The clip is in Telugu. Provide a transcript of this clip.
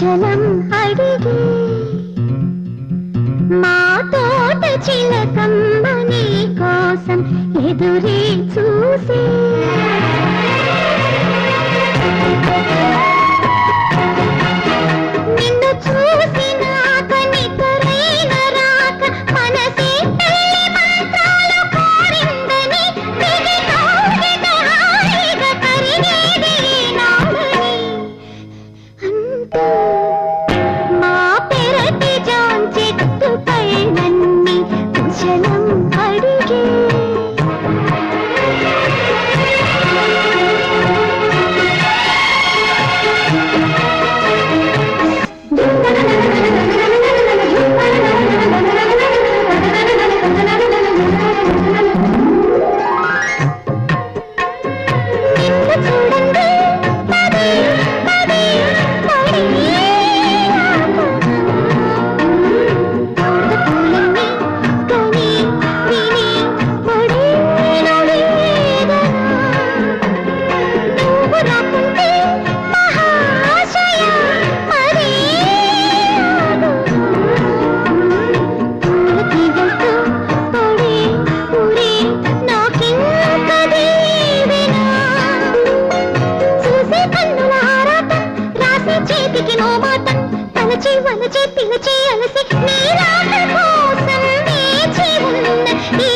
దర్శనం అడిగి మా తోట చిలకమ్మ నీ కోసం ఎదురు వలచే పిలచే అలసి నీ రాక కోసం వేచి ఉన్న ఈ